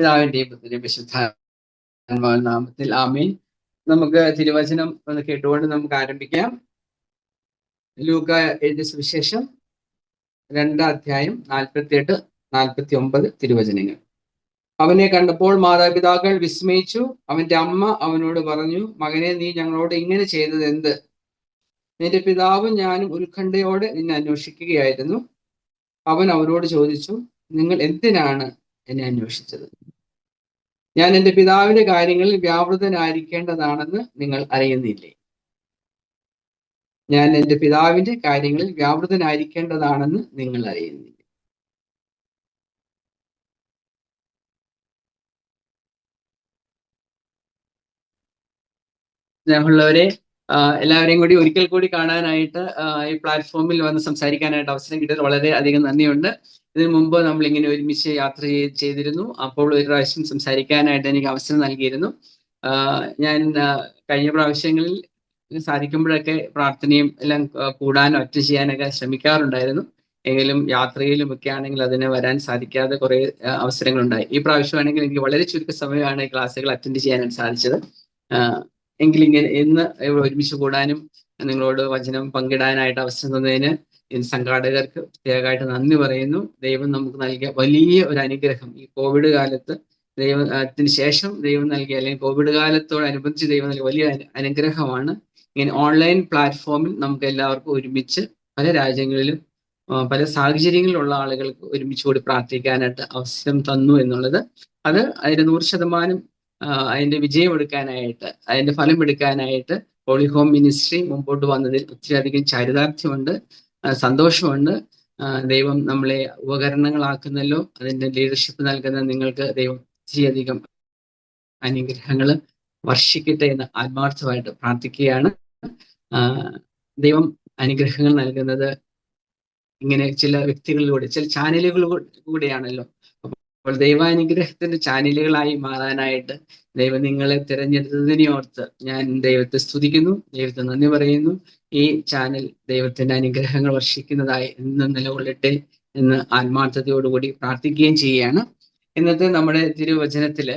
പിതാവിന്റെയും പുത്രന്റെയും വിശുദ്ധ നാമത്തിൽ ആമീൻ. നമുക്ക് തിരുവചനം ഒന്ന് കേട്ടുകൊണ്ട് നമുക്ക് ആരംഭിക്കാം. ലൂക്ക എഴുതിയ സുവിശേഷം രണ്ടാം അധ്യായം നാൽപ്പത്തി എട്ട് നാൽപ്പത്തി ഒമ്പത് തിരുവചനങ്ങൾ. അവനെ കണ്ടപ്പോൾ മാതാപിതാക്കൾ വിസ്മയിച്ചു. അവന്റെ അമ്മ അവനോട് പറഞ്ഞു മകനെ നീ ഞങ്ങളോട് ഇങ്ങനെ ചെയ്തത് എന്ത്? നിന്റെ പിതാവും ഞാനും ഉത്കണ്ഠയോടെ നിന്നെ അന്വേഷിക്കുകയായിരുന്നു. അവൻ അവരോട് ചോദിച്ചു നിങ്ങൾ എന്തിനാണ് എന്നെ അന്വേഷിച്ചത്? ഞാൻ എന്റെ പിതാവിന്റെ കാര്യങ്ങളിൽ വ്യാപൃതനായിരിക്കേണ്ടതാണെന്ന് നിങ്ങൾ അറിയുന്നില്ലേ? ഞാൻ എന്റെ പിതാവിന്റെ കാര്യങ്ങളിൽ വ്യാപൃതനായിരിക്കേണ്ടതാണെന്ന് നിങ്ങൾ അറിയുന്നില്ല? സ്നേഹമുള്ളവരെ എല്ലാവരെയും കൂടി ഒരിക്കൽ കൂടി കാണാനായിട്ട് ഈ പ്ലാറ്റ്ഫോമിൽ വന്ന് സംസാരിക്കാനായിട്ട് അവസരം കിട്ടിയത് വളരെ അധികം നന്ദിയുണ്ട്. ഇതിനു മുമ്പ് നമ്മൾ ഇങ്ങനെ ഒരുമിച്ച് യാത്ര ചെയ്തിരുന്നു. അപ്പോൾ ഒരു പ്രാവശ്യം സംസാരിക്കാനായിട്ട് എനിക്ക് അവസരം നൽകിയിരുന്നു. ഞാൻ കഴിഞ്ഞ പ്രാവശ്യങ്ങളിൽ സാധിക്കുമ്പോഴൊക്കെ പ്രാർത്ഥനയും എല്ലാം കൂടാനും ഒറ്റ ചെയ്യാനൊക്കെ ശ്രമിക്കാറുണ്ടായിരുന്നു. എങ്കിലും യാത്രയിലും ഒക്കെ ആണെങ്കിൽ അതിന് വരാൻ സാധിക്കാതെ കുറെ അവസരങ്ങളുണ്ടായി. ഈ പ്രാവശ്യമാണെങ്കിൽ എനിക്ക് വളരെ ചുരുക്ക സമയമാണ് ക്ലാസ്സുകൾ അറ്റൻഡ് ചെയ്യാനായിട്ട് സാധിച്ചത്. എങ്കിലും ഇങ്ങനെ ഇന്ന് ഒരുമിച്ച് കൂടാനും നിങ്ങളോട് വചനം പങ്കിടാനായിട്ട് അവസരം തന്നതിന് സംഘാടകർക്ക് പ്രത്യേകമായിട്ട് നന്ദി പറയുന്നു. ദൈവം നമുക്ക് നൽകിയ വലിയ ഒരു അനുഗ്രഹം. ഈ കോവിഡ് കാലത്ത് ദൈവത്തിന് ശേഷം ദൈവം നൽകിയ അല്ലെങ്കിൽ കോവിഡ് കാലത്തോടനുബന്ധിച്ച് ദൈവം നൽകിയ വലിയ അനുഗ്രഹമാണ്. ഇങ്ങനെ ഓൺലൈൻ പ്ലാറ്റ്ഫോമിൽ നമുക്ക് എല്ലാവർക്കും ഒരുമിച്ച് പല രാജ്യങ്ങളിലും പല സാഹചര്യങ്ങളിലുള്ള ആളുകൾക്ക് ഒരുമിച്ച് കൂടി പ്രാർത്ഥിക്കാനായിട്ട് അവസരം തന്നു എന്നുള്ളത്. അത് അതിന് നൂറ് ശതമാനം അതിന്റെ വിജയം എടുക്കാനായിട്ട് അതിന്റെ ഫലം എടുക്കാനായിട്ട് ഹോളി ഹോം മിനിസ്ട്രി മുമ്പോട്ട് വന്നതിൽ ഒത്തിരിയധികം ചരിതാർത്ഥ്യമുണ്ട് സന്തോഷമുണ്ട്. ദൈവം നമ്മളെ ഉപകരണങ്ങളാക്കുന്നല്ലോ അതിന്റെ ലീഡർഷിപ്പ് നൽകുന്ന നിങ്ങൾക്ക് ദൈവം ഒത്തിരിയധികം അനുഗ്രഹങ്ങൾ വർഷിക്കട്ടെ എന്ന് ആത്മാർത്ഥമായിട്ട് പ്രാർത്ഥിക്കുകയാണ്. ദൈവം അനുഗ്രഹങ്ങൾ നൽകുന്നത് ഇങ്ങനെ ചില വ്യക്തികളിലൂടെ ചില ചാനലുകളിലൂടെയാണല്ലോ അപ്പോൾ ദൈവാനുഗ്രഹത്തിന്റെ ചാനലുകളായി മാറാനായിട്ട് ദൈവം നിങ്ങളെ തിരഞ്ഞെടുത്തതിനെ ഓർത്ത് ഞാൻ ദൈവത്തെ സ്തുതിക്കുന്നു ദൈവത്തെ നന്ദി പറയുന്നു. ഈ ചാനൽ ദൈവത്തിന്റെ അനുഗ്രഹങ്ങൾ വർഷിക്കുന്നതായി എന്നും നിലകൊള്ളട്ടെ എന്ന് ആത്മാർത്ഥതയോടുകൂടി പ്രാർത്ഥിക്കുകയും ചെയ്യുകയാണ്. ഇന്നത്തെ നമ്മുടെ തിരുവചനത്തിൽ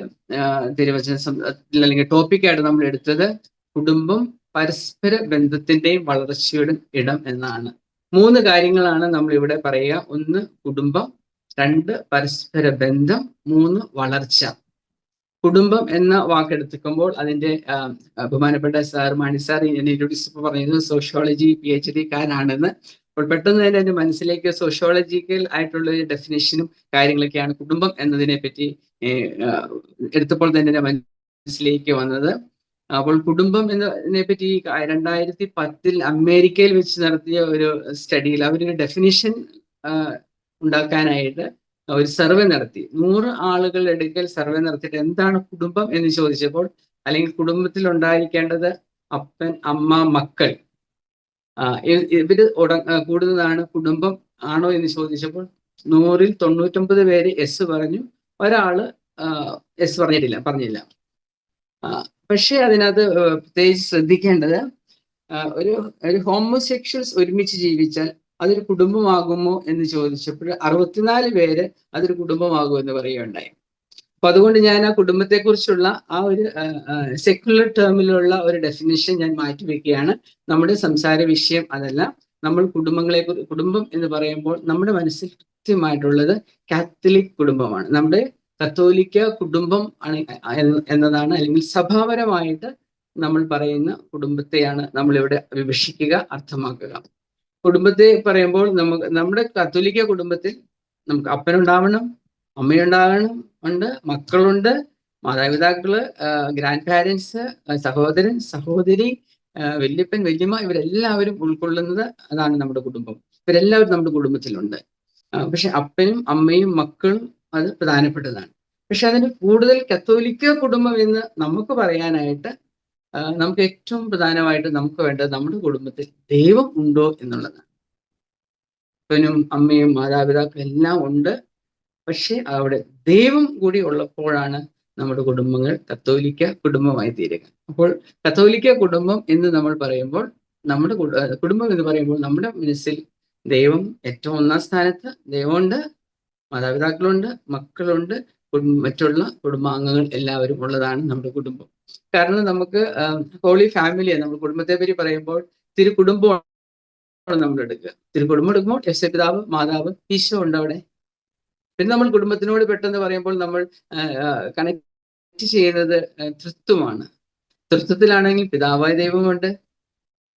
തിരുവചന അല്ലെങ്കിൽ ടോപ്പിക്കായിട്ട് നമ്മൾ എടുത്തത് കുടുംബം പരസ്പര ബന്ധത്തിന്റെയും വളർച്ചയുടെ ഇടം എന്നാണ്. മൂന്ന് കാര്യങ്ങളാണ് നമ്മൾ ഇവിടെ പറയുക. ഒന്ന് കുടുംബം. രണ്ട് പരസ്പര ബന്ധം മൂന്ന് വളർച്ച. കുടുംബം എന്ന വാക്കെടുത്തിക്കുമ്പോൾ അതിന്റെ ബഹുമാനപ്പെട്ട സാർ മാണി സാർ ഇൻട്രൊഡ്യൂസ് പറഞ്ഞത് സോഷ്യോളജി പി എച്ച് ഡിക്കാരനാണെന്ന് അപ്പോൾ പെട്ടെന്ന് തന്നെ എന്റെ മനസ്സിലേക്ക് സോഷ്യോളജിക്കൽ ആയിട്ടുള്ള ഒരു ഡെഫിനേഷനും കാര്യങ്ങളൊക്കെയാണ് കുടുംബം എന്നതിനെ പറ്റി എടുത്തപ്പോൾ തന്നെ എന്റെ മനസ്സിലേക്ക് വന്നത്. അപ്പോൾ കുടുംബം എന്നതിനെ പറ്റി രണ്ടായിരത്തി പത്തിൽ അമേരിക്കയിൽ വെച്ച് നടത്തിയ ഒരു സ്റ്റഡിയിൽ അവരൊരു ഡെഫിനിഷൻ ഉണ്ടാക്കാനായിട്ട് ഒരു സർവേ നടത്തി. നൂറ് ആളുകളുടെ അടുക്കൽ സർവേ നടത്തിയിട്ട് എന്താണ് കുടുംബം എന്ന് ചോദിച്ചപ്പോൾ അല്ലെങ്കിൽ കുടുംബത്തിൽ ഉണ്ടായിരിക്കേണ്ടത് അപ്പൻ അമ്മ മക്കൾ. ഇവർ കൂടുതലാണ് കുടുംബം ആണോ എന്ന് ചോദിച്ചപ്പോൾ നൂറിൽ തൊണ്ണൂറ്റൊമ്പത് പേര് എസ് പറഞ്ഞു. ഒരാൾ എസ് പറഞ്ഞിട്ടില്ല പറഞ്ഞില്ല. പക്ഷെ അതിനകത്ത് പ്രത്യേകിച്ച് ശ്രദ്ധിക്കേണ്ടത് ഒരു ഒരു ഹോമോസെക്ഷൽസ് ഒരുമിച്ച് ജീവിച്ചാൽ അതൊരു കുടുംബമാകുമോ എന്ന് ചോദിച്ചപ്പോൾ അറുപത്തിനാല് പേര് അതൊരു കുടുംബമാകുമോ എന്ന് പറയുകയുണ്ടായി. അപ്പൊ അതുകൊണ്ട് ഞാൻ ആ കുടുംബത്തെക്കുറിച്ചുള്ള ആ ഒരു സെക്യുലർ ടേമിലുള്ള ഒരു ഡെഫിനിഷൻ ഞാൻ മാറ്റിവെക്കുകയാണ്. നമ്മുടെ സംസാര വിഷയം അതല്ല. നമ്മൾ കുടുംബങ്ങളെ കുടുംബം എന്ന് പറയുമ്പോൾ നമ്മുടെ മനസ്സിൽ കൃത്യമായിട്ടുള്ളത് കാത്തലിക് കുടുംബമാണ്. നമ്മുടെ കത്തോലിക്ക കുടുംബം ആണ് എന്നതാണ് അല്ലെങ്കിൽ സഭാപരമായിട്ട് നമ്മൾ പറയുന്ന കുടുംബത്തെയാണ് നമ്മളിവിടെ വിവക്ഷിക്കുക അർത്ഥമാക്കുക. കുടുംബത്തെ പറയുമ്പോൾ നമുക്ക് നമ്മുടെ കത്തോലിക്ക കുടുംബത്തിൽ നമുക്ക് അപ്പനുണ്ടാവണം അമ്മയുണ്ടാകണം ഉണ്ട് മക്കളുണ്ട് മാതാപിതാക്കൾ ഗ്രാൻഡ് പാരൻസ് സഹോദരൻ സഹോദരി വല്യപ്പൻ വല്യമ്മ ഇവരെല്ലാവരും ഉൾക്കൊള്ളുന്നത് അതാണ് നമ്മുടെ കുടുംബം. ഇവരെല്ലാവരും നമ്മുടെ കുടുംബത്തിലുണ്ട്. പക്ഷെ അപ്പനും അമ്മയും മക്കളും അത് പ്രധാനപ്പെട്ടതാണ്. പക്ഷെ അതിന് കൂടുതൽ കത്തോലിക്ക കുടുംബം എന്ന് നമുക്ക് പറയാനായിട്ട് നമുക്ക് ഏറ്റവും പ്രധാനമായിട്ട് നമുക്ക് വേണ്ടത് നമ്മുടെ കുടുംബത്തിൽ ദൈവം ഉണ്ടോ എന്നുള്ളതാണ്. അപ്പനും അമ്മയും മാതാപിതാക്കളും എല്ലാം ഉണ്ട്. പക്ഷെ അവിടെ ദൈവം കൂടി ഉള്ളപ്പോഴാണ് നമ്മുടെ കുടുംബങ്ങൾ കത്തോലിക്ക കുടുംബമായി തീരുക. അപ്പോൾ കത്തോലിക്ക കുടുംബം എന്ന് നമ്മൾ പറയുമ്പോൾ നമ്മുടെ കുടുംബം എന്ന് പറയുമ്പോൾ നമ്മുടെ മനസ്സിൽ ദൈവം ഏറ്റവും ഒന്നാം സ്ഥാനത്ത് ദൈവമുണ്ട് മാതാപിതാക്കളുണ്ട് മക്കളുണ്ട് മറ്റുള്ള കുടുംബാംഗങ്ങൾ എല്ലാവരും ഉള്ളതാണ് നമ്മുടെ കുടുംബം. കാരണം നമുക്ക് ഹോളി ഫാമിലിയെ നമ്മൾ കുടുംബത്തെ പറ്റി പറയുമ്പോൾ തിരു കുടുംബമാണ് നമ്മൾ എടുക്കുക. തിരു കുടുംബം എടുക്കുമ്പോൾ യശ പിതാവ് മാതാവ് ഈശോ ഉണ്ട് അവിടെ. പിന്നെ നമ്മൾ കുടുംബത്തിനോട് പെട്ടെന്ന് പറയുമ്പോൾ നമ്മൾ കണക്ട് ചെയ്യുന്നത് തൃത്വമാണ്. തൃത്വത്തിലാണെങ്കിൽ പിതാവായ ദൈവമുണ്ട്.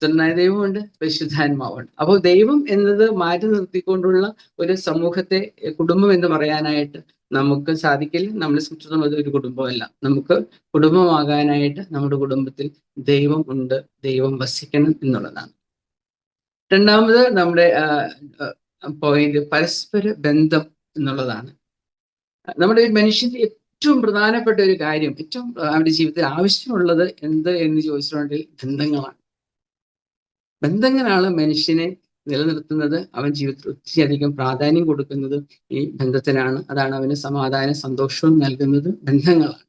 പുത്രനായ ദൈവമുണ്ട് പരിശുദ്ധാത്മാവുണ്ട്. അപ്പോൾ ദൈവം എന്നത് മാറ്റി നിർത്തിക്കൊണ്ടുള്ള ഒരു സമൂഹത്തെ കുടുംബം എന്ന് പറയാനായിട്ട് നമുക്ക് സാധിക്കില്ല. നമ്മളെ സംബന്ധിച്ചിടത്തോളം ഒരു കുടുംബമല്ല. നമുക്ക് കുടുംബമാകാനായിട്ട് നമ്മുടെ കുടുംബത്തിൽ ദൈവം ഉണ്ട് ദൈവം വസിക്കണം എന്നുള്ളതാണ്. രണ്ടാമത് നമ്മുടെ പോയിന്റ് പരസ്പര ബന്ധം എന്നുള്ളതാണ്. നമ്മുടെ മനുഷ്യന്റെ ഏറ്റവും പ്രധാനപ്പെട്ട ഒരു കാര്യം ഏറ്റവും അവരുടെ ജീവിതത്തിൽ ആവശ്യമുള്ളത് എന്ത് എന്ന് ചോദിച്ചിട്ടുണ്ടെങ്കിൽ ബന്ധങ്ങളാണ്. ബന്ധങ്ങളാണ് മനുഷ്യനെ നിലനിർത്തുന്നത്? അവൻ ജീവിതത്തിൽ ഒത്തിരി അധികം പ്രാധാന്യം കൊടുക്കുന്നത് ഈ ബന്ധത്തിനാണ്. അതാണ് അവന് സമാധാന സന്തോഷവും നൽകുന്നത് ബന്ധങ്ങളാണ്.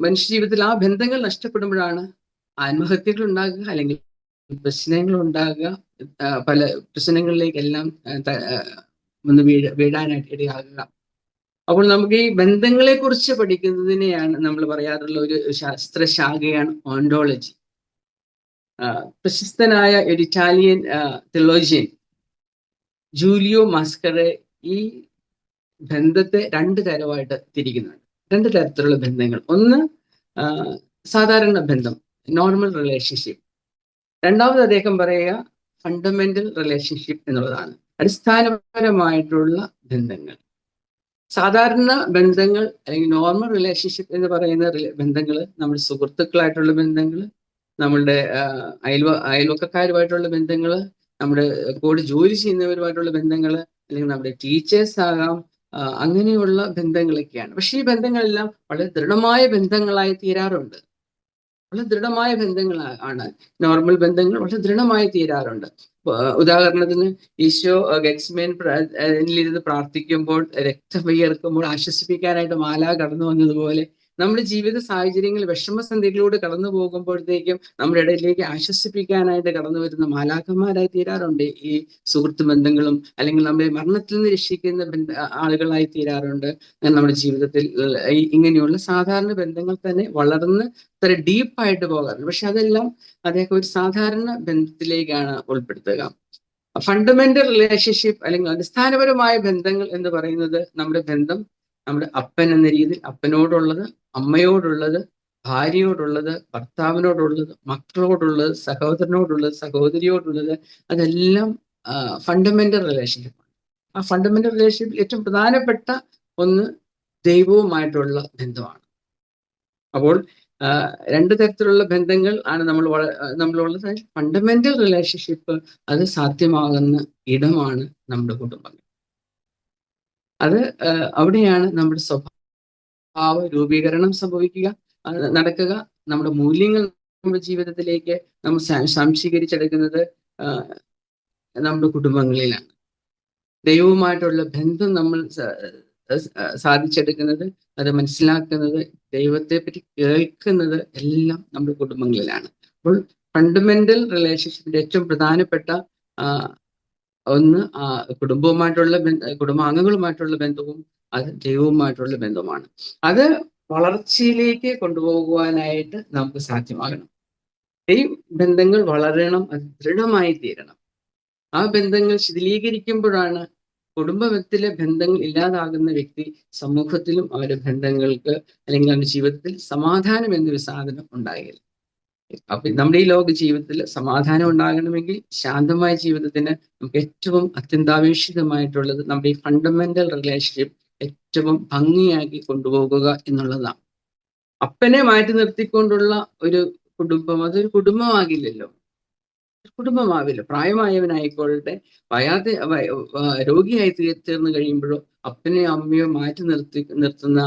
മനുഷ്യ ജീവിതത്തിൽ ആ ബന്ധങ്ങൾ നഷ്ടപ്പെടുമ്പോഴാണ് ആത്മഹത്യകൾ ഉണ്ടാകുക അല്ലെങ്കിൽ പ്രശ്നങ്ങൾ ഉണ്ടാകുക. പല പ്രശ്നങ്ങളിലേക്കെല്ലാം ഒന്ന് വീഴ വീഴാനായിട്ട് ഇടയാകുക. അപ്പോൾ നമുക്ക് ഈ ബന്ധങ്ങളെ കുറിച്ച് പഠിക്കുന്നതിനെയാണ് നമ്മൾ പറയാറുള്ള ഒരു ശാസ്ത്രശാഖയാണ് ഓണ്ടോളജി പ്രശസ്തനായ ഒരു ഇറ്റാലിയൻ തെലോജിയൻ ജൂലിയോ മാസ്കറെ ഈ ബന്ധത്തെ രണ്ട് തരമായിട്ട് തിരിക്കുന്നുണ്ട്. രണ്ട് തരത്തിലുള്ള ബന്ധങ്ങൾ. ഒന്ന് സാധാരണ ബന്ധം നോർമൽ റിലേഷൻഷിപ്പ് രണ്ടാമത് അദ്ദേഹം പറയുക ഫണ്ടമെന്റൽ റിലേഷൻഷിപ്പ് എന്നുള്ളതാണ്. അടിസ്ഥാനപരമായിട്ടുള്ള ബന്ധങ്ങൾ. സാധാരണ ബന്ധങ്ങൾ അല്ലെങ്കിൽ നോർമൽ റിലേഷൻഷിപ്പ് എന്ന് പറയുന്ന ബന്ധങ്ങൾ നമ്മൾ സുഹൃത്തുക്കളായിട്ടുള്ള ബന്ധങ്ങൾ നമ്മളുടെ അയൽവ അയൽവക്കക്കാരുമായിട്ടുള്ള ബന്ധങ്ങൾ നമ്മുടെ കൂടെ ജോലി ചെയ്യുന്നവരുമായിട്ടുള്ള ബന്ധങ്ങൾ അല്ലെങ്കിൽ നമ്മുടെ ടീച്ചേഴ്സ് ആകാം അങ്ങനെയുള്ള ബന്ധങ്ങളൊക്കെയാണ്. പക്ഷേ ഈ ബന്ധങ്ങളെല്ലാം വളരെ ദൃഢമായ ബന്ധങ്ങളായി തീരാറുണ്ട്. വളരെ ദൃഢമായ ബന്ധങ്ങളാണ് നോർമൽ ബന്ധങ്ങൾ വളരെ ദൃഢമായി തീരാറുണ്ട്. ഉദാഹരണത്തിന് ഈശോ ഗക്സ്മേൻ ഇരുന്ന് പ്രാർത്ഥിക്കുമ്പോൾ രക്തം വിയർക്കുമ്പോൾ ആശ്വസിപ്പിക്കാനായിട്ട് മാല കടന്നു വന്നതുപോലെ നമ്മുടെ ജീവിത സാഹചര്യങ്ങൾ വിഷമസന്ധികളിലൂടെ കടന്നു പോകുമ്പോഴത്തേക്കും നമ്മുടെ ഇടയിലേക്ക് ആശ്വസിപ്പിക്കാനായിട്ട് കടന്നു വരുന്ന മാലാഖന്മാരായി തീരാറുണ്ട്. ഈ സുഹൃത്ത് ബന്ധങ്ങളും അല്ലെങ്കിൽ നമ്മുടെ മരണത്തിൽ നിന്ന് രക്ഷിക്കുന്ന ബന്ധ ആളുകളായി തീരാറുണ്ട്. നമ്മുടെ ജീവിതത്തിൽ ഇങ്ങനെയുള്ള സാധാരണ ബന്ധങ്ങൾ തന്നെ വളർന്ന് ഇത്ര ഡീപ്പായിട്ട് പോകാറുണ്ട്. പക്ഷെ അതെല്ലാം അദ്ദേഹം ഒരു സാധാരണ ബന്ധത്തിലേക്കാണ് ഉൾപ്പെടുത്തുക. ഫണ്ടമെന്റൽ റിലേഷൻഷിപ്പ് അല്ലെങ്കിൽ അടിസ്ഥാനപരമായ ബന്ധങ്ങൾ എന്ന് പറയുന്നത് നമ്മുടെ ബന്ധം നമ്മുടെ അപ്പൻ എന്ന രീതിയിൽ അപ്പനോടുള്ളത് അമ്മയോടുള്ളത് ഭാര്യയോടുള്ളത് ഭർത്താവിനോടുള്ളത് മക്കളോടുള്ളത് സഹോദരനോടുള്ളത് സഹോദരിയോടുള്ളത് അതെല്ലാം ഫണ്ടമെന്റൽ റിലേഷൻഷിപ്പാണ് ആ ഫണ്ടമെന്റൽ റിലേഷൻഷിപ്പിൽ ഏറ്റവും പ്രധാനപ്പെട്ട ഒന്ന് ദൈവവുമായിട്ടുള്ള ബന്ധമാണ്. അപ്പോൾ രണ്ട് തരത്തിലുള്ള ബന്ധങ്ങൾ ആണ് നമ്മൾ നമ്മളുള്ളത്. ഫണ്ടമെന്റൽ റിലേഷൻഷിപ്പ് അത് സാധ്യമാകുന്ന ഇടമാണ് നമ്മുടെ കുടുംബങ്ങൾ. അത് അവിടെയാണ് നമ്മുടെ സ്വഭാവ രൂപീകരണം സംഭവിക്കുക. നടക്കുക. നമ്മുടെ മൂല്യങ്ങൾ നമ്മുടെ ജീവിതത്തിലേക്ക് നമ്മൾ സംശീകരിച്ചെടുക്കുന്നത് നമ്മുടെ കുടുംബങ്ങളിലാണ്. ദൈവവുമായിട്ടുള്ള ബന്ധം നമ്മൾ സാധിച്ചെടുക്കുന്നത് അത് മനസ്സിലാക്കുന്നത് ദൈവത്തെ പറ്റി കേൾക്കുന്നത് എല്ലാം നമ്മുടെ കുടുംബങ്ങളിലാണ്. അപ്പോൾ ഫണ്ടമെന്റൽ റിലേഷൻഷിപ്പിന്റെ ഏറ്റവും പ്രധാനപ്പെട്ട ഒന്ന് കുടുംബവുമായിട്ടുള്ള കുടുംബാംഗങ്ങളുമായിട്ടുള്ള ബന്ധവും അത് ദൈവവുമായിട്ടുള്ള ബന്ധവുമാണ്. അത് വളർച്ചയിലേക്ക് കൊണ്ടുപോകുവാനായിട്ട് നമുക്ക് സാധ്യമാകണം. ഈ ബന്ധങ്ങൾ വളരണം അത് ദൃഢമായി തീരണം. ആ ബന്ധങ്ങൾ ശിഥിലീകരിക്കുമ്പോഴാണ് കുടുംബത്തിലെ ബന്ധങ്ങൾ ഇല്ലാതാകുന്ന വ്യക്തി സമൂഹത്തിലും അവരുടെ ബന്ധങ്ങൾക്ക് അല്ലെങ്കിൽ അവരുടെ ജീവിതത്തിൽ സമാധാനം എന്നൊരു സാധനം ഉണ്ടാകില്ല അപ്പൊ നമ്മുടെ ഈ ലോക ജീവിതത്തിൽ സമാധാനം ഉണ്ടാകണമെങ്കിൽ ശാന്തമായ ജീവിതത്തിന് നമുക്ക് ഏറ്റവും അത്യന്താപേക്ഷിതമായിട്ടുള്ളത് നമ്മുടെ ഈ ഫണ്ടമെന്റൽ റിലേഷൻഷിപ്പ് ഏറ്റവും ഭംഗിയാക്കി കൊണ്ടുപോകുക എന്നുള്ളതാണ്. അപ്പനെ മാറ്റി നിർത്തിക്കൊണ്ടുള്ള ഒരു കുടുംബം അതൊരു കുടുംബമാകില്ലല്ലോ. കുടുംബമാവില്ല. പ്രായമായവനായിക്കോളട്ടെ വയാതെ രോഗിയായി തീർന്നു കഴിയുമ്പോഴോ അപ്പനെയോ അമ്മയോ മാറ്റി നിർത്തി നിർത്തുന്ന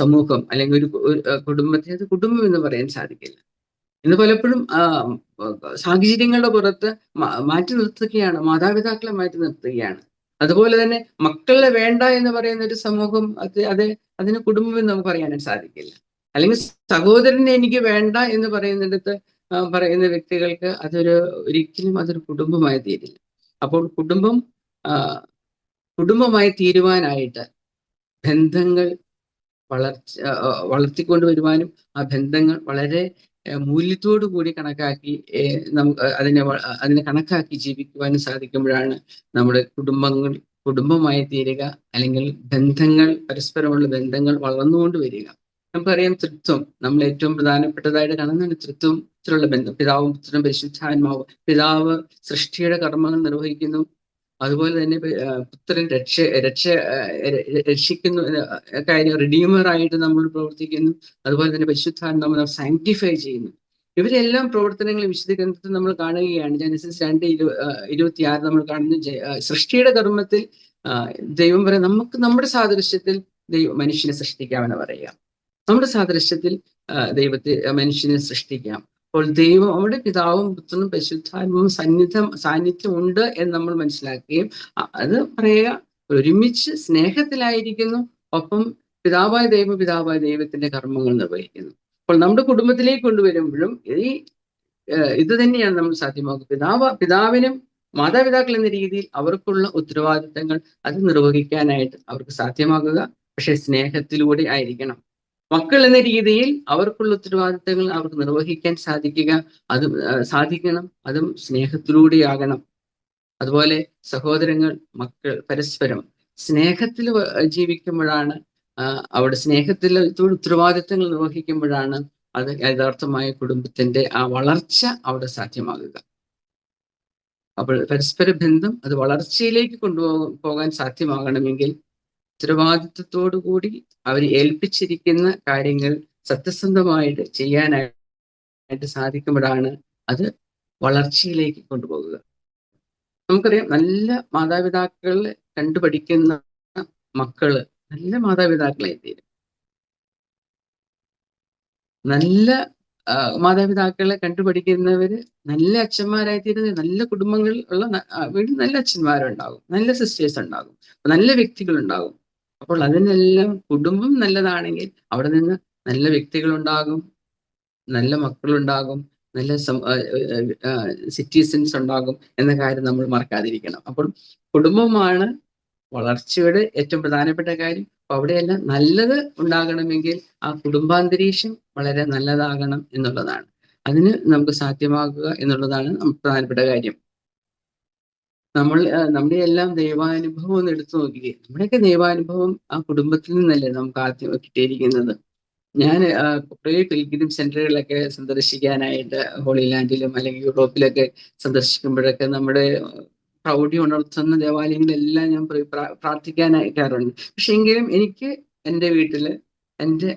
സമൂഹം അല്ലെങ്കിൽ ഒരു കുടുംബത്തെ അത് കുടുംബം എന്ന് പറയാൻ സാധിക്കില്ല. ഇന്ന് പലപ്പോഴും സാഹചര്യങ്ങളുടെ പുറത്ത് മാറ്റി നിർത്തുകയാണ് മാതാപിതാക്കളെ മാറ്റി നിർത്തുകയാണ്. അതുപോലെ തന്നെ മക്കളെ വേണ്ട എന്ന് പറയുന്ന ഒരു സമൂഹം അത് അത് അതിന് കുടുംബം എന്ന് നമുക്ക് പറയാനായിട്ട് സാധിക്കില്ല. അല്ലെങ്കിൽ സഹോദരനെ എനിക്ക് വേണ്ട എന്ന് പറയുന്നിടത്ത് പറയുന്ന വ്യക്തികൾക്ക് അതൊരു ഒരിക്കലും അതൊരു കുടുംബമായി തീരില്ല. അപ്പോൾ കുടുംബം കുടുംബമായി തീരുവാനായിട്ട് ബന്ധങ്ങൾ വളർച്ച വളർത്തിക്കൊണ്ടുവരുവാനും ആ ബന്ധങ്ങൾ വളരെ മൂല്യത്തോടു കൂടി കണക്കാക്കി അതിനെ അതിനെ കണക്കാക്കി ജീവിക്കുവാനും സാധിക്കുമ്പോഴാണ് നമ്മുടെ കുടുംബങ്ങൾ കുടുംബമായി തീരുക അല്ലെങ്കിൽ ബന്ധങ്ങൾ പരസ്പരമുള്ള ബന്ധങ്ങൾ വളർന്നുകൊണ്ട് വരിക. നമുക്കറിയാം തൃത്വം നമ്മൾ ഏറ്റവും പ്രധാനപ്പെട്ടതായിട്ട് കാണുന്നതാണ് തൃത്വത്തിലുള്ള ബന്ധം. പിതാവും പുത്രനും പരിശുദ്ധാത്മാവ് പിതാവ് സൃഷ്ടിയുടെ കർമ്മങ്ങൾ നിർവഹിക്കുന്നു അതുപോലെ തന്നെ പുത്രൻ രക്ഷ രക്ഷ രക്ഷിക്കുന്നു കാര്യം റിഡീമർ ആയിട്ട് നമ്മൾ പ്രവർത്തിക്കുന്നു. അതുപോലെ തന്നെ പരിശുദ്ധാത്മാവ് സാങ്ക്ടിഫൈ ചെയ്യുന്നു. ഇവരെല്ലാം പ്രവർത്തനങ്ങൾ വിശദീകരണത്തിൽ നമ്മൾ കാണുകയാണ്. ജനസിസ് രണ്ട് ഇരു ഇരുപത്തിയാറ് നമ്മൾ കാണുന്നു. സൃഷ്ടിയുടെ കർമ്മത്തിൽ ദൈവം പറയാം നമുക്ക് നമ്മുടെ സാദൃശ്യത്തിൽ ദൈവം മനുഷ്യനെ സൃഷ്ടിക്കാമെന്ന് പറയുക നമ്മുടെ സാദൃശ്യത്തിൽ ദൈവത്തെ മനുഷ്യനെ സൃഷ്ടിക്കാം. അപ്പോൾ ദൈവം അവിടെ പിതാവും പുത്രനും പരിശുദ്ധാത്മവും സന്നിധം സാന്നിധ്യം ഉണ്ട് എന്ന് നമ്മൾ മനസ്സിലാക്കുകയും അത് പറയുക ഒരുമിച്ച് സ്നേഹത്തിലായിരിക്കുന്നു ഒപ്പം പിതാവായ ദൈവം പിതാവായ ദൈവത്തിന്റെ കർമ്മങ്ങൾ നിർവഹിക്കുന്നു. അപ്പോൾ നമ്മുടെ കുടുംബത്തിലേക്ക് കൊണ്ടുവരുമ്പോഴും ഈ ഇത് തന്നെയാണ് നമ്മൾ സാധ്യമാക്കുക പിതാവ് പിതാവിനും മാതാപിതാക്കൾ എന്ന രീതിയിൽ അവർക്കുള്ള ഉത്തരവാദിത്തങ്ങൾ അത് നിർവഹിക്കാനായിട്ട് അവർക്ക് സാധ്യമാകുക. പക്ഷെ സ്നേഹത്തിലൂടെ ആയിരിക്കണം. മക്കൾ എന്ന രീതിയിൽ അവർക്കുള്ള ഉത്തരവാദിത്തങ്ങൾ അവർക്ക് നിർവഹിക്കാൻ സാധിക്കുക അത് സാധിക്കണം അതും സ്നേഹത്തിലൂടെയാകണം. അതുപോലെ സഹോദരങ്ങൾ മക്കൾ പരസ്പരം സ്നേഹത്തിൽ ജീവിക്കുമ്പോഴാണ് അവിടെ സ്നേഹത്തിൽ ഉത്തരവാദിത്തങ്ങൾ നിർവഹിക്കുമ്പോഴാണ് അത് യഥാർത്ഥമായ കുടുംബത്തിന്റെ ആ വളർച്ച അവിടെ സാധ്യമാകുക. അപ്പോൾ പരസ്പര ബന്ധം അത് വളർച്ചയിലേക്ക് കൊണ്ടുപോകാൻ പോകാൻ സാധ്യമാകണമെങ്കിൽ ഉത്തരവാദിത്വത്തോടു കൂടി അവർ ഏൽപ്പിച്ചിരിക്കുന്ന കാര്യങ്ങൾ സത്യസന്ധമായിട്ട് ചെയ്യാനായിട്ട് സാധിക്കുമ്പോഴാണ് അത് വളർച്ചയിലേക്ക് കൊണ്ടുപോകുക. നമുക്കറിയാം നല്ല മാതാപിതാക്കളെ കണ്ടുപഠിക്കുന്ന മക്കൾ നല്ല മാതാപിതാക്കളായി തീരും. നല്ല മാതാപിതാക്കളെ കണ്ടുപഠിക്കുന്നവര് നല്ല അച്ഛന്മാരായി തീരുന്ന നല്ല കുടുംബങ്ങളിൽ ഉള്ള വീട്ടിൽ നല്ല അച്ഛന്മാരുണ്ടാകും നല്ല സിസ്റ്റേഴ്സ് ഉണ്ടാകും നല്ല വ്യക്തികൾ ഉണ്ടാകും അപ്പോൾ അതിനെല്ലാം കുടുംബം നല്ലതാണെങ്കിൽ അവിടെ നിന്ന് നല്ല വ്യക്തികളുണ്ടാകും നല്ല മക്കളുണ്ടാകും നല്ല സിറ്റിസൻസ് ഉണ്ടാകും എന്ന കാര്യം നമ്മൾ മറക്കാതിരിക്കണം. അപ്പോൾ കുടുംബമാണ് വളർച്ചയുടെ ഏറ്റവും പ്രധാനപ്പെട്ട കാര്യം. അപ്പൊ അവിടെയെല്ലാം നല്ലത് ഉണ്ടാകണമെങ്കിൽ ആ കുടുംബാന്തരീക്ഷം വളരെ നല്ലതാകണം എന്നുള്ളതാണ്. അതിന് നമുക്ക് സാധ്യമാകുക എന്നുള്ളതാണ് പ്രധാനപ്പെട്ട കാര്യം. നമ്മൾ നമ്മുടെ എല്ലാം ദൈവാനുഭവം ഒന്ന് എടുത്തു നോക്കിയേ നമ്മുടെയൊക്കെ ദൈവാനുഭവം ആ കുടുംബത്തിൽ നിന്നല്ലേ നമുക്ക് ആദ്യം കിട്ടിയിരിക്കുന്നത്. ഞാൻ കുറേ പിൽഗ്രിം സെന്ററുകളൊക്കെ സന്ദർശിക്കാനായിട്ട് ഹോളി ലാൻഡിലും അല്ലെങ്കിൽ യൂറോപ്പിലൊക്കെ സന്ദർശിക്കുമ്പോഴൊക്കെ നമ്മുടെ പ്രൗഢി ഉണർത്തുന്ന ദേവാലയങ്ങളെല്ലാം ഞാൻ പ്രാർത്ഥിക്കാനായിട്ടാറുണ്ട്. പക്ഷെ എങ്കിലും എനിക്ക് എന്റെ വീട്ടിൽ എന്റെ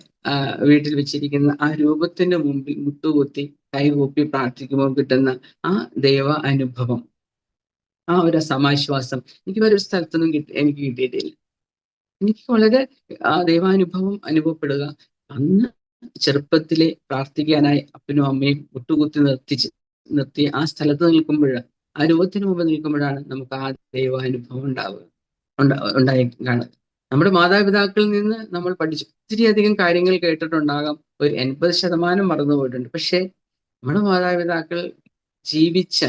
വീട്ടിൽ വെച്ചിരിക്കുന്ന ആ രൂപത്തിന്റെ മുമ്പിൽ മുട്ടുകുത്തി കൈകൂപ്പി പ്രാർത്ഥിക്കുമ്പോൾ കിട്ടുന്ന ആ ദൈവ അനുഭവം ആ ഒരു സമാശ്വാസം എനിക്ക് വേറൊരു സ്ഥലത്തൊന്നും കിട്ടി എനിക്ക് കിട്ടിയിട്ടില്ല. എനിക്ക് വളരെ ദൈവാനുഭവം അനുഭവപ്പെടുക. അന്ന് ചെറുപ്പത്തിലെ പ്രാർത്ഥിക്കാനായി അപ്പനും അമ്മയും മുട്ടുകുത്തി നിർത്തിച്ച് നിർത്തി ആ സ്ഥലത്ത് നിൽക്കുമ്പോൾ ആ രൂപത്തിന് മുമ്പ് നിൽക്കുമ്പോഴാണ് നമുക്ക് ആ ദൈവാനുഭവം ഉണ്ടാവുക ഉണ്ടായി കാണുക. നമ്മുടെ മാതാപിതാക്കളിൽ നിന്ന് നമ്മൾ പഠിച്ചു. ഒത്തിരി അധികം കാര്യങ്ങൾ കേട്ടിട്ടുണ്ടാകാം. ഒരു എൺപത് ശതമാനം മറന്നു പോയിട്ടുണ്ട് പക്ഷേ നമ്മുടെ മാതാപിതാക്കൾ ജീവിച്ച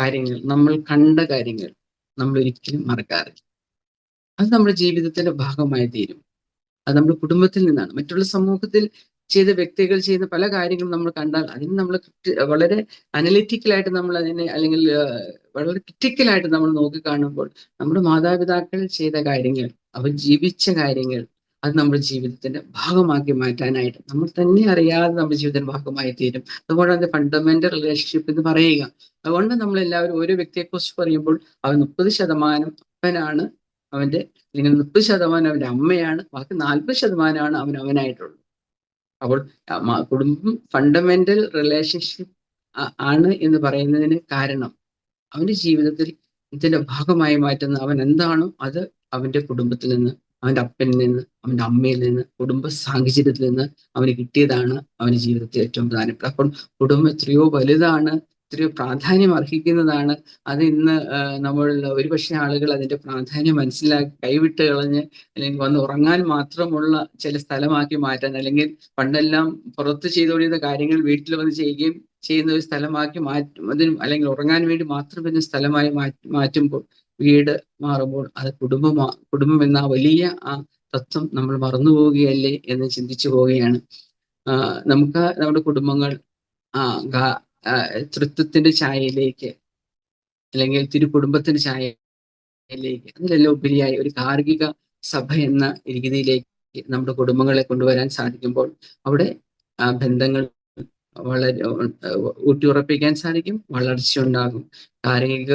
കാര്യങ്ങൾ നമ്മൾ കണ്ട കാര്യങ്ങൾ നമ്മൾ ഒരിക്കലും മറക്കാറില്ല. അത് നമ്മുടെ ജീവിതത്തിന്റെ ഭാഗമായി തീരും. അത് നമ്മുടെ കുടുംബത്തിൽ നിന്നാണ്. മറ്റുള്ള സമൂഹത്തിൽ ചെയ്ത വ്യക്തികൾ ചെയ്യുന്ന പല കാര്യങ്ങളും നമ്മൾ കണ്ടാൽ അതിന് നമ്മൾ വളരെ അനലിറ്റിക്കലായിട്ട് നമ്മൾ അതിനെ അല്ലെങ്കിൽ വളരെ ക്രിറ്റിക്കലായിട്ട് നമ്മൾ നോക്കി കാണുമ്പോൾ നമ്മുടെ മാതാപിതാക്കൾ ചെയ്ത കാര്യങ്ങൾ അവർ ജീവിച്ച കാര്യങ്ങൾ അത് നമ്മുടെ ജീവിതത്തിന്റെ ഭാഗമാക്കി മാറ്റാനായിട്ട്. നമ്മൾ തന്നെ അറിയാതെ നമ്മുടെ ജീവിതത്തിന്റെ ഭാഗമായി തീരും. അതുകൊണ്ട് അത് ഫണ്ടമെന്റൽ റിലേഷൻഷിപ്പ് എന്ന് പറയുക. അതുകൊണ്ട് നമ്മൾ എല്ലാവരും ഓരോ വ്യക്തിയെക്കുറിച്ച് പറയുമ്പോൾ അവൻ മുപ്പത് ശതമാനം അപ്പനാണ് അവന്റെ അല്ലെങ്കിൽ മുപ്പത് ശതമാനം അവന്റെ അമ്മയാണ് ബാക്കി നാൽപ്പത് ശതമാനമാണ് അവൻ അവനായിട്ടുള്ളത്. അപ്പോൾ കുടുംബം ഫണ്ടമെന്റൽ റിലേഷൻഷിപ്പ് ആണ് എന്ന് പറയുന്നതിന് കാരണം അവന്റെ ജീവിതത്തിൽ ഇതിന്റെ ഭാഗമായി മാറ്റുന്ന അവൻ എന്താണോ അത് അവന്റെ കുടുംബത്തിൽ നിന്ന് അവന്റെ അപ്പനിൽ നിന്ന് അവന്റെ അമ്മയിൽ നിന്ന് കുടുംബ സാഹചര്യത്തിൽ നിന്ന് അവന് കിട്ടിയതാണ് അവന്റെ ജീവിതത്തിൽ ഏറ്റവും പ്രധാനപ്പെട്ട അപ്പോൾ കുടുംബം എത്രയോ വലുതാണ് എത്രയോ പ്രാധാന്യം അർഹിക്കുന്നതാണ്. അത് ഇന്ന് നമ്മൾ ഒരുപക്ഷെ ആളുകൾ അതിന്റെ പ്രാധാന്യം മനസ്സിലാക്കി കൈവിട്ട് കളഞ്ഞ് അല്ലെങ്കിൽ വന്ന് ഉറങ്ങാൻ മാത്രമുള്ള ചില സ്ഥലമാക്കി മാറ്റാൻ അല്ലെങ്കിൽ പണ്ടെല്ലാം പുറത്ത് ചെയ്തുകൊണ്ടിരുന്ന കാര്യങ്ങൾ വീട്ടിൽ വന്ന് ചെയ്യുകയും ചെയ്യുന്ന ഒരു സ്ഥലമാക്കി മാറ്റും അതിനും അല്ലെങ്കിൽ ഉറങ്ങാൻ വേണ്ടി മാത്രം പിന്നെ സ്ഥലമായി മാറ്റുമ്പോൾ വീട് മാറുമ്പോൾ അത് കുടുംബമാ കുടുംബം എന്ന വലിയ ആ തത്വം നമ്മൾ മറന്നു പോവുകയല്ലേ എന്ന് ചിന്തിച്ചു പോവുകയാണ്. നമുക്ക് നമ്മുടെ കുടുംബങ്ങൾ ആ തൃത്വത്തിന്റെ ചായയിലേക്ക് അല്ലെങ്കിൽ തിരു കുടുംബത്തിന്റെ ഛായയിലേക്ക് അതിലെല്ലാം ഉപരിയായി ഒരു ഗാർഹിക സഭ എന്ന രീതിയിലേക്ക് നമ്മുടെ കുടുംബങ്ങളെ കൊണ്ടുവരാൻ സാധിക്കുമ്പോൾ അവിടെ ബന്ധങ്ങൾ വളരെ ഊട്ടിയുറപ്പിക്കാൻ സാധിക്കും വളർച്ച ഉണ്ടാകും ഗാർഹിക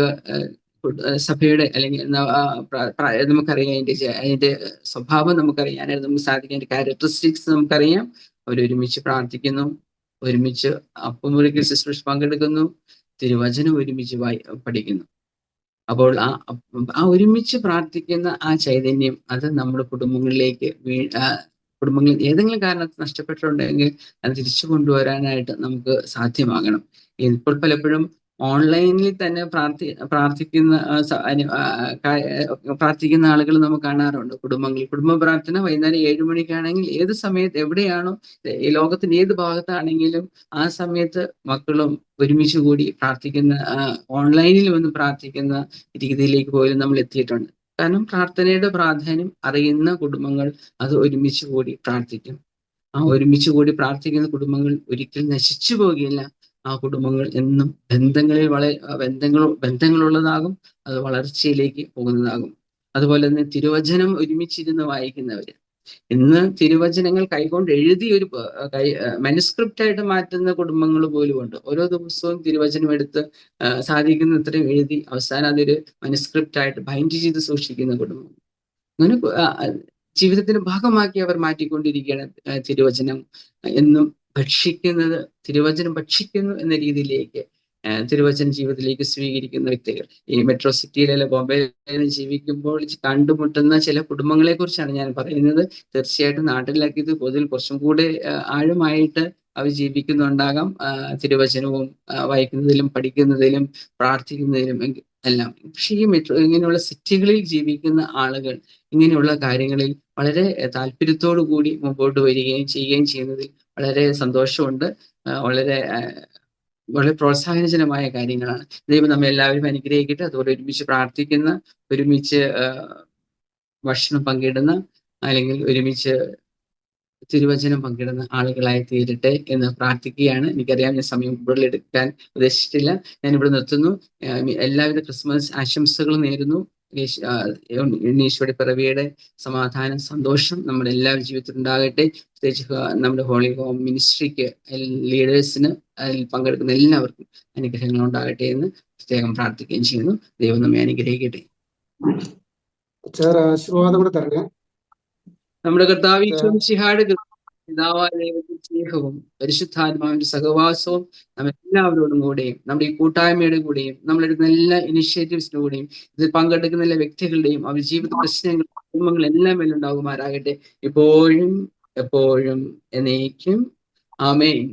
സഭയുടെ അല്ലെങ്കിൽ നമുക്കറിയാം അതിന്റെ അതിന്റെ സ്വഭാവം നമുക്കറിയാം അതിന് നമുക്ക് സാധിക്കും അതിന്റെ ക്യാരക്ടറിസ്റ്റിക്സ് നമുക്കറിയാം. അവരൊരുമിച്ച് പ്രാർത്ഥിക്കുന്നു ഒരുമിച്ച് അപ്പമുറിക്കൽ ശുശ്രൂഷ പങ്കെടുക്കുന്നു തിരുവചനം ഒരുമിച്ച് വായി പഠിക്കുന്നു. അപ്പോൾ ആ ആ ഒരുമിച്ച് പ്രാർത്ഥിക്കുന്ന ആ ചൈതന്യം അത് നമ്മുടെ കുടുംബങ്ങളിലേക്ക് വീ കുടുംബങ്ങളിൽ ഏതെങ്കിലും കാരണത്തിൽ നഷ്ടപ്പെട്ടിട്ടുണ്ടെങ്കിൽ അത് തിരിച്ചു കൊണ്ടുവരാനായിട്ട് നമുക്ക് സാധ്യമാകണം. ഇപ്പോൾ പലപ്പോഴും ഓൺലൈനിൽ തന്നെ പ്രാർത്ഥി പ്രാർത്ഥിക്കുന്ന പ്രാർത്ഥിക്കുന്ന ആളുകൾ നമുക്ക് കാണാറുണ്ട്. കുടുംബങ്ങൾ കുടുംബ പ്രാർത്ഥന വൈകുന്നേരം ഏഴ് മണിക്കാണെങ്കിൽ ഏത് സമയത്ത് എവിടെയാണോ ഈ ലോകത്തിന്റെ ഏത് ഭാഗത്താണെങ്കിലും ആ സമയത്ത് മക്കളും ഒരുമിച്ച് കൂടി പ്രാർത്ഥിക്കുന്ന ഓൺലൈനിൽ വന്ന് പ്രാർത്ഥിക്കുന്ന രീതിയിലേക്ക് പോലും നമ്മൾ എത്തിയിട്ടുണ്ട്. കാരണം പ്രാർത്ഥനയുടെ പ്രാധാന്യം അറിയുന്ന കുടുംബങ്ങൾ അത് ഒരുമിച്ച് കൂടി പ്രാർത്ഥിക്കും. ആ ഒരുമിച്ച് കൂടി പ്രാർത്ഥിക്കുന്ന കുടുംബങ്ങൾ ഒരിക്കലും നശിച്ചു പോവുകയില്ല. ആ കുടുംബങ്ങൾ എന്നും ബന്ധങ്ങളിൽ വളരെ ബന്ധങ്ങൾ ബന്ധങ്ങളുള്ളതാകും. അത് വളർച്ചയിലേക്ക് പോകുന്നതാകും. അതുപോലെ തന്നെ തിരുവചനം ഒരുമിച്ചിരുന്ന് വായിക്കുന്നവര്. ഇന്ന് തിരുവചനങ്ങൾ കൈകൊണ്ട് എഴുതി ഒരു കൈ മെനുസ്ക്രിപ്റ്റ് ആയിട്ട് മാറ്റുന്ന കുടുംബങ്ങൾ പോലും ഉണ്ട്. ഓരോ ദിവസവും തിരുവചനം എടുത്ത് സാധിക്കുന്ന ഇത്രയും എഴുതി അവസാനം അതൊരു മെനുസ്ക്രിപ്റ്റ് ആയിട്ട് ബൈൻഡ് ചെയ്ത് സൂക്ഷിക്കുന്ന കുടുംബം. അങ്ങനെ ജീവിതത്തിന്റെ ഭാഗമാക്കി അവർ മാറ്റിക്കൊണ്ടിരിക്കുകയാണ് തിരുവചനം എന്നും ഭക്ഷിക്കുന്നത് തിരുവചനം ഭക്ഷിക്കുന്നു എന്ന രീതിയിലേക്ക് തിരുവചന ജീവിതത്തിലേക്ക് സ്വീകരിക്കുന്ന വ്യക്തികൾ. ഈ മെട്രോ സിറ്റിയിലെ ബോംബെയിലും ജീവിക്കുമ്പോൾ കണ്ടുമുട്ടുന്ന ചില കുടുംബങ്ങളെ കുറിച്ചാണ് ഞാൻ പറയുന്നത്. തീർച്ചയായിട്ടും നാട്ടിലാക്കി പൊതുവിൽ കുറച്ചും കൂടെ ആഴമായിട്ട് അവർ ജീവിക്കുന്നുണ്ടാകാം. തിരുവചനവും വായിക്കുന്നതിലും പഠിക്കുന്നതിലും പ്രാർത്ഥിക്കുന്നതിലും എല്ലാം. പക്ഷേ ഈ മെട്രോ ഇങ്ങനെയുള്ള സിറ്റികളിൽ ജീവിക്കുന്ന ആളുകൾ ഇങ്ങനെയുള്ള കാര്യങ്ങളിൽ വളരെ താല്പര്യത്തോടു കൂടി മുമ്പോട്ട് വരികയും ചെയ്യുകയും ചെയ്യുന്നതിൽ വളരെ സന്തോഷമുണ്ട്. വളരെ വളരെ പ്രോത്സാഹനജനമായ കാര്യങ്ങളാണ്. ദൈവം നമ്മെ എല്ലാവരും അനുഗ്രഹിക്കട്ടെ. അതുപോലെ ഒരുമിച്ച് പ്രാർത്ഥിക്കുന്ന ഒരുമിച്ച് ഭക്ഷണം പങ്കിടുന്ന അല്ലെങ്കിൽ ഒരുമിച്ച് തിരുവചനം പങ്കിടുന്ന ആളുകളായി തീരട്ടെ എന്ന് പ്രാർത്ഥിക്കുകയാണ്. എനിക്കറിയാം ഞാൻ സമയം കൂടുതൽ എടുക്കാൻ ഉദ്ദേശിച്ചിട്ടില്ല. ഞാൻ ഇവിടെ നിർത്തുന്നു. എല്ലാവിധ ക്രിസ്മസ് ആശംസകളും നേരുന്നു. ഈശോയുടെ പിറവിയുടെ സമാധാനം സന്തോഷം നമ്മുടെ എല്ലാ ജീവിതത്തിലും ഉണ്ടാകട്ടെ. പ്രത്യേകിച്ച് നമ്മുടെ ഹോളി ഹോം മിനിസ്ട്രിക്ക് ലീഡേഴ്സിന് അതിൽ പങ്കെടുക്കുന്ന എല്ലാവർക്കും അനുഗ്രഹങ്ങൾ ഉണ്ടാകട്ടെ എന്ന് പ്രത്യേകം പ്രാർത്ഥിക്കുകയും ചെയ്യുന്നു. ദൈവം നമ്മെ അനുഗ്രഹിക്കട്ടെ. ആശീർവാദം നമ്മുടെ കർത്താവ് ഈശ്വരയുടെ പിതാവായ സ്നേഹവും പരിശുദ്ധാത്മാവിന്റെ സഹവാസവും നമ്മൾ എല്ലാവരോടും കൂടെയും നമ്മുടെ ഈ കൂട്ടായ്മയുടെ കൂടെയും നമ്മളെടുക്കുന്ന എല്ലാ ഇനിഷ്യേറ്റീവ്സിന്റെ കൂടെയും ഇതിൽ പങ്കെടുക്കുന്ന എല്ലാ വ്യക്തികളുടെയും അവരുടെ ജീവിത പ്രശ്നങ്ങൾ കുടുംബങ്ങൾ എല്ലാം മേലുണ്ടാകുമാറാകട്ടെ. ഇപ്പോഴും എപ്പോഴും എന്നേക്കും. ആമേൻ.